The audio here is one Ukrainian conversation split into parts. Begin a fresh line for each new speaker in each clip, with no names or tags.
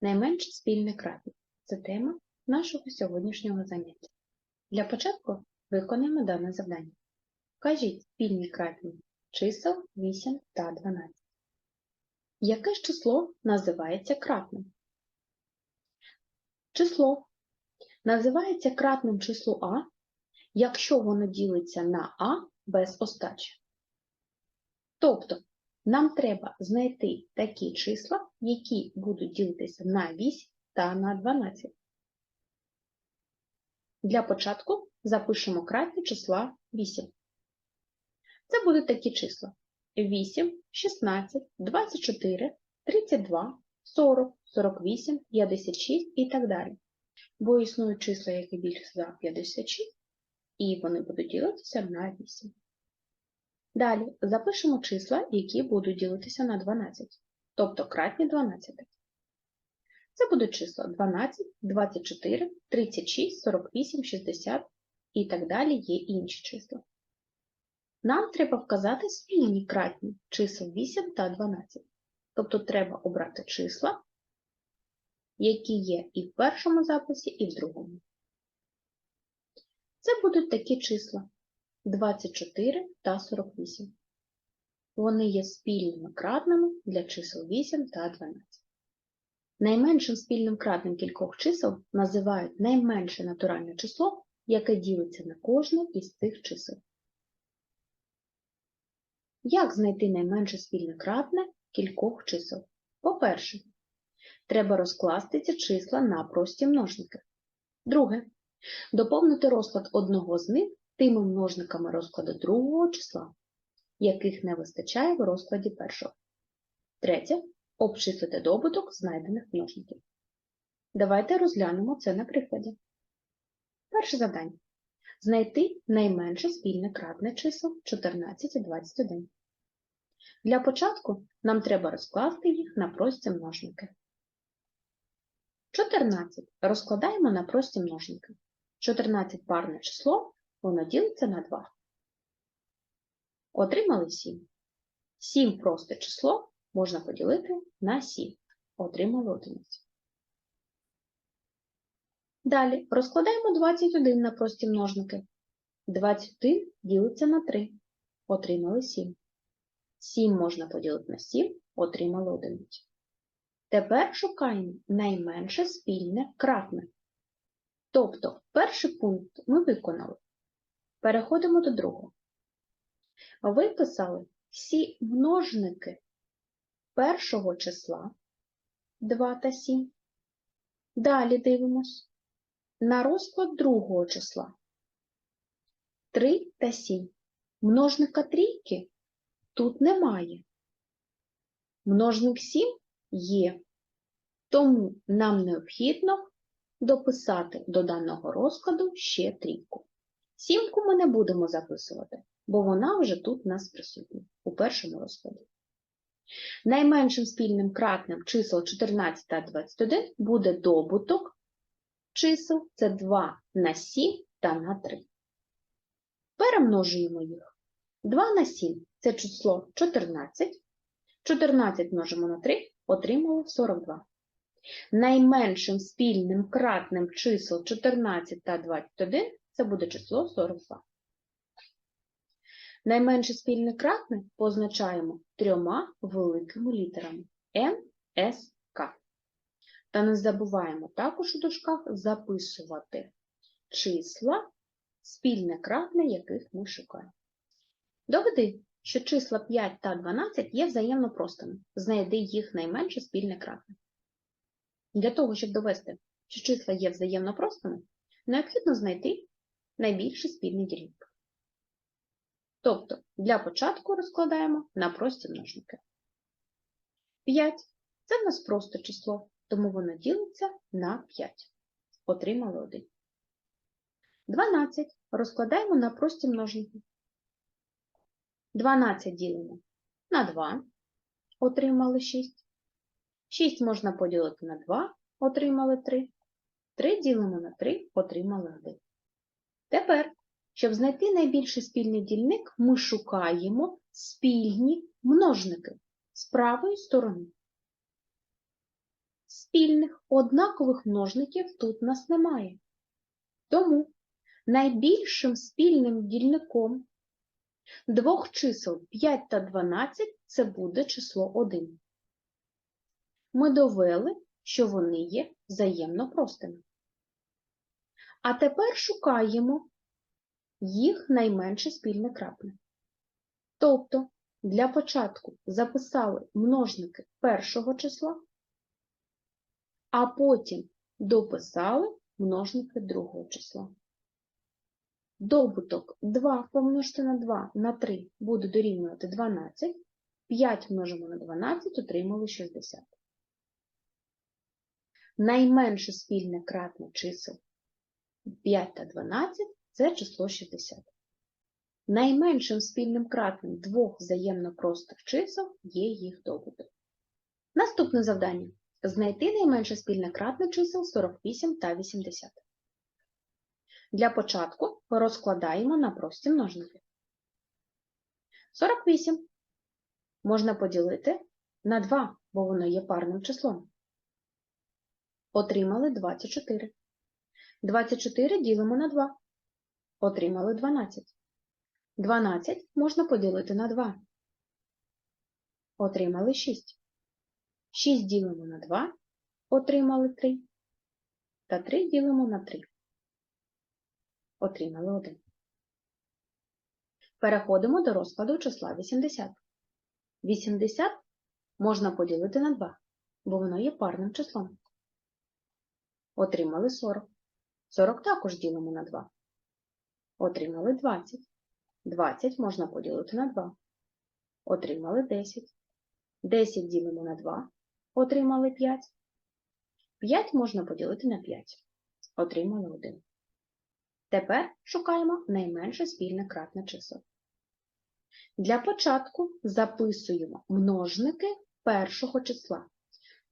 Найменше спільне кратне – це тема нашого сьогоднішнього заняття. Для початку виконаємо дане завдання. Вкажіть спільні кратні чисел 8 та 12. Яке ж число називається кратним? Число називається кратним числу А, якщо воно ділиться на А без остачі. Тобто, нам треба знайти такі числа, які будуть ділитися на 8 та на 12. Для початку запишемо кратні числа 8. Це будуть такі числа 8, 16, 24, 32, 40, 48, 56 і так далі. Бо існують числа, які більше за 56, і вони будуть ділитися на 8. Далі запишемо числа, які будуть ділитися на 12, тобто кратні 12. Це будуть числа 12, 24, 36, 48, 60 і так далі є інші числа. Нам треба вказати спільні кратні чисел 8 та 12. Тобто треба обрати числа, які є і в першому записі, і в другому. Це будуть такі числа 24 та 48. Вони є спільними кратними для чисел 8 та 12. Найменшим спільним кратним кількох чисел називають найменше натуральне число, яке ділиться на кожне із цих чисел. Як знайти найменше спільне кратне кількох чисел? По-перше, треба розкласти ці числа на прості множники. Друге, доповнити розклад одного з них тими множниками розкладу другого числа, яких не вистачає в розкладі першого. Третє, обчислити добуток знайдених множників. Давайте розглянемо це на прикладі. Перше завдання. Знайти найменше спільне кратне чисел 14 і 21. Для початку нам треба розкласти їх на прості множники. 14 розкладаємо на прості множники. 14 парне число, воно ділиться на 2. Отримали 7. 7 просте число можна поділити на 7. Отримали 11. Далі розкладаємо 21 на прості множники. 21 ділиться на 3. Отримали 7. 7 можна поділити на 7, отримали 11. Тепер шукаємо найменше спільне кратне. Тобто, перший пункт ми виконали. Переходимо до другого. Виписали всі множники першого числа 2 та 7. Далі дивимось на розклад другого числа 3 та 7. Множника трійки тут немає. Множник 7 є, тому нам необхідно дописати до даного розкладу ще трійку. Сімку ми не будемо записувати, бо вона вже тут у нас присутня у першому розкладі. Найменшим спільним кратним чисел 14 та 21 буде добуток чисел це 2 на 7 та на 3. Перемножуємо їх. 2 на 7 це число 14. 14 множимо на 3, отримали 42. Найменшим спільним кратним чисел 14 та 21 це буде число 42. Найменше спільне кратне позначаємо трьома великими літерами Н, С, К. Та не забуваємо також у дужках записувати числа, спільне кратне, яких ми шукаємо. Доведи, що числа 5 та 12 є взаємно простими. Знайди їх найменше спільне кратне. Для того, щоб довести, що числа є взаємно простими, необхідно знайти найбільший спільний дільник. Тобто, для початку розкладаємо на прості множники. 5 це в нас просто число, тому воно ділиться на 5. Отримали 1. 12 розкладаємо на прості множники. 12 ділимо на 2, отримали 6. 6 можна поділити на 2, отримали 3. 3 ділимо на 3, отримали 1. Тепер, щоб знайти найбільший спільний дільник, ми шукаємо спільні множники з правої сторони. спільних однакових множників тут нас немає. Тому найбільшим спільним дільником двох чисел 5 та 12 це буде число 1. Ми довели, що вони є взаємно простими. А тепер шукаємо їх найменше спільне крапне. Тобто для початку записали множники першого числа, а потім дописали множники другого числа. Добуток 2 помножити на 2 на 3 буде дорівнювати 12, 5 множимо на 12, отримали 60. Найменше спільне кратне чисел 5 та 12 це число 60. Найменшим спільним кратним двох взаємно простих чисел є їх добуток. Наступне завдання. Знайти найменше спільне кратне чисел 48 та 80. Для початку розкладаємо на прості множники. 48 можна поділити на 2, бо воно є парним числом. Отримали 24. 24 ділимо на 2. Отримали 12. 12 можна поділити на 2. Отримали 6. 6 ділимо на 2. Отримали 3. Та 3 ділимо на 3. Отримали 1. Переходимо до розкладу числа 80. 80 можна поділити на 2, бо воно є парним числом. Отримали 40. 40 також ділимо на 2. Отримали 20. 20 можна поділити на 2. Отримали 10. 10 ділимо на 2. Отримали 5. 5 можна поділити на 5. Отримали 1. Тепер шукаємо найменше спільне кратне число. Для початку записуємо множники першого числа.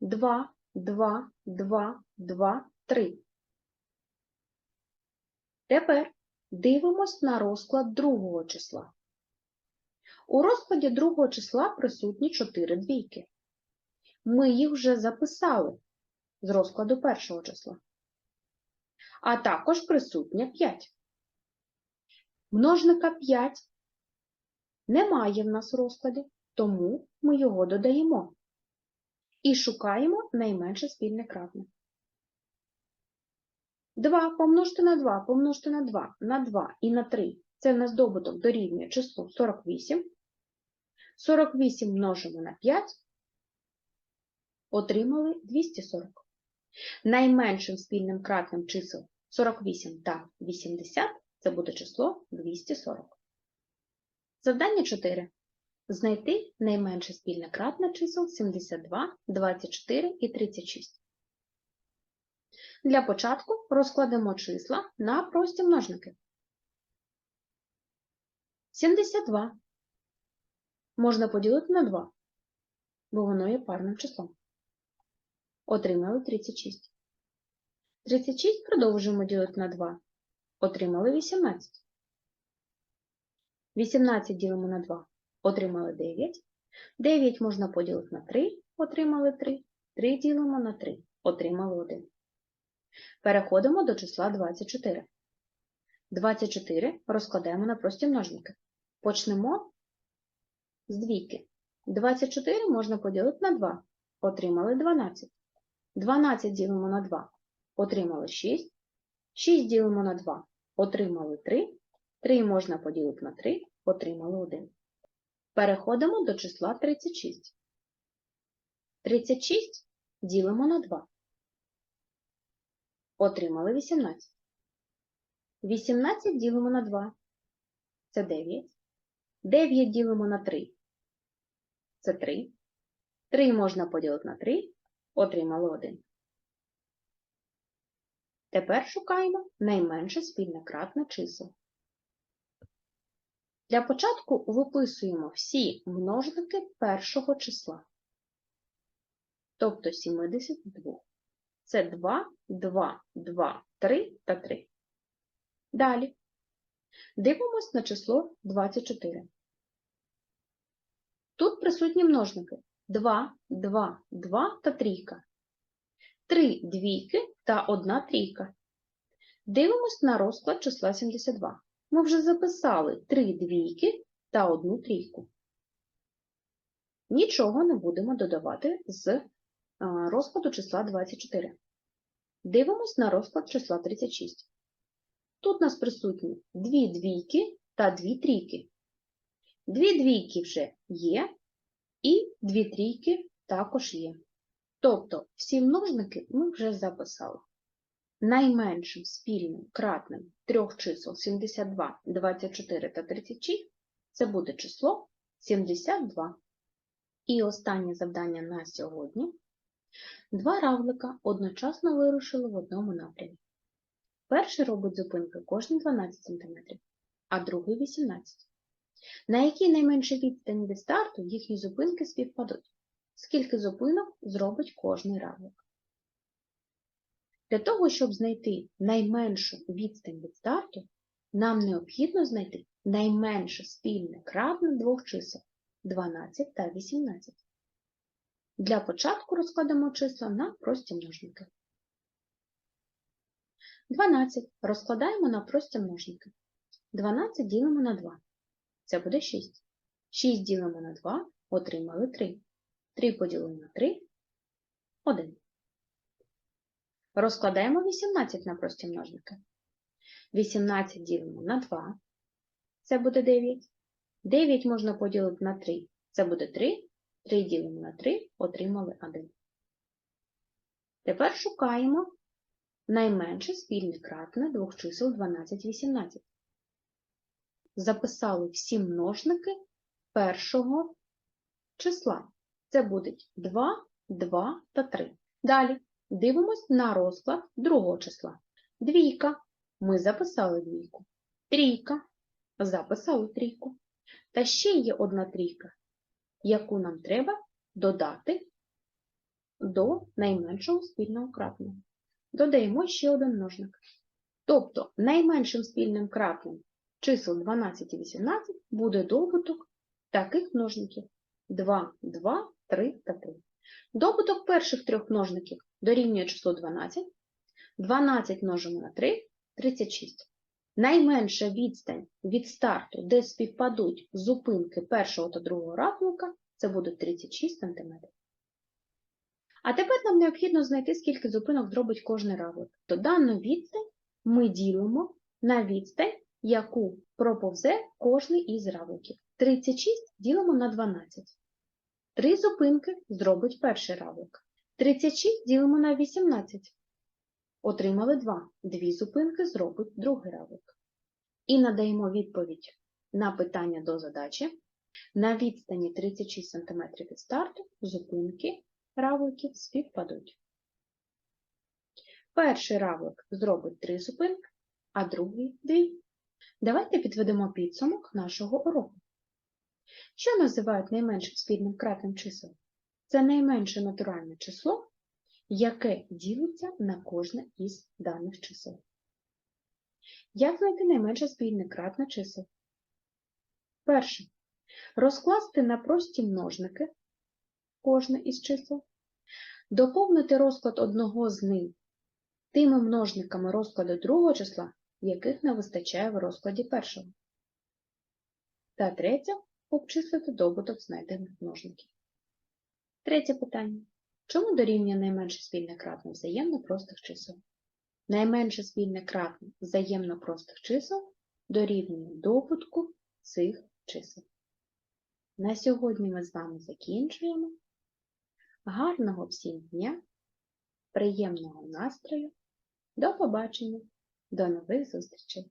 2, 2, 2, 2, 3. Тепер дивимось на розклад другого числа. У розкладі другого числа присутні 4 двійки. Ми їх вже записали з розкладу першого числа. А також присутня 5. Множника 5 немає в нас в розкладі, тому ми його додаємо і шукаємо найменше спільне кратне. 2 помножити на 2, помножити на 2, на 2 і на 3 це в нас добуток дорівнює числу 48. 48 множимо на 5, отримали 240. Найменшим спільним кратним чисел 48 та 80 це буде число 240. Завдання 4. Знайти найменше спільне кратне чисел 72, 24 і 36. Для початку розкладемо числа на прості множники. 72 можна поділити на 2, бо воно є парним числом. Отримали 36. 36 продовжуємо ділити на 2. Отримали 18. 18 ділимо на 2. Отримали 9. 9 можна поділити на 3. Отримали 3. 3 ділимо на 3. Отримали 1. Переходимо до числа 24. 24 розкладаємо на прості множники. Почнемо з двійки. 24 можна поділити на 2. Отримали 12. 12 ділимо на 2. Отримали 6. 6 ділимо на 2. Отримали 3. 3 можна поділити на 3. Отримали 1. Переходимо до числа 36. 36 ділимо на 2. Отримали 18. 18 ділимо на 2. Це 9. 9 ділимо на 3. Це 3. 3 можна поділити на 3. Отримали 1. Тепер шукаємо найменше спільне кратне число. Для початку виписуємо всі множники першого числа, тобто 72. Це 2, 2, 2, 3 та 3. Далі дивимось на число 24. Тут присутні множники 2, 2, 2 та трійка. три двійки та одна трійка. Дивимось на розклад числа 72. Ми вже записали три двійки та одну трійку. Нічого не будемо додавати з розкладу числа 24. Дивимось на розклад числа 36. Тут у нас присутні дві двійки та дві трійки. Дві двійки вже є, і дві трійки також є. Тобто всі множники ми вже записали. Найменшим спільним кратним трьох чисел 72, 24 та 36 це буде число 72. І останнє завдання на сьогодні. Два равлика одночасно вирушили в одному напрямі. Перший робить зупинки кожні 12 см, а другий 18 На якій найменшій відстані від старту їхні зупинки співпадуть? Скільки зупинок зробить кожний равлик? Для того, щоб знайти найменшу відстань від старту, нам необхідно знайти найменше спільне кратне двох чисел 12 та 18. Для початку розкладемо числа на прості множники. 12 розкладаємо на прості множники. 12 ділимо на 2. Це буде 6. 6 ділимо на 2, отримали 3. 3 поділимо на 3 – 1. Розкладаємо 18 на прості множники. 18 ділимо на 2, це буде 9. 9 можна поділити на 3, це буде 3. 3 ділимо на 3, отримали 1. Тепер шукаємо найменше спільне кратне двох чисел 12-18. Записали всі множники першого числа. Це будуть 2, 2 та 3. Далі дивимось на розклад другого числа. Двійка. Ми записали двійку. Трійка. Записали трійку. Та ще є одна трійка, яку нам треба додати до найменшого спільного кратного. Додаємо ще один множник. Тобто найменшим спільним кратним чисел 12 і 18 буде добуток таких множників 2, 2, 3 та 3. Добуток перших трьох множників дорівнює число 12. 12 множимо на 3 36. Найменша відстань від старту, де співпадуть зупинки першого та другого равника, це буде 36 см. А тепер нам необхідно знайти, скільки зупинок зробить кожний равлик. То дану відстань ми ділимо на відстань, яку проповзе кожний із равликів. 36 ділимо на 12. Три зупинки зробить перший равлик. 36 ділимо на 18. Отримали 2. Дві зупинки зробить другий равлик. І надаємо відповідь на питання до задачі. На відстані 36 см від старту зупинки равликів співпадуть. Перший равлик зробить 3 зупинки, а другий 2. Давайте підведемо підсумок нашого уроку. Що називають найменшим спільним кратним чисел? Це найменше натуральне число, яке ділиться на кожне із даних чисел. Як знайти найменше спільне кратне чисел? Перше. Розкласти на прості множники кожне із чисел, доповнити розклад одного з них тими множниками розкладу другого числа, яких не вистачає в розкладі першого. Та третє обчислити добуток знайдених множників. Третє питання. Чому дорівнює найменше спільне кратне взаємно простих чисел? Найменше спільне кратне взаємно простих чисел дорівнює добутку цих чисел. На сьогодні ми з вами закінчуємо. Гарного всім дня, приємного настрою, до побачення, до нових зустрічей!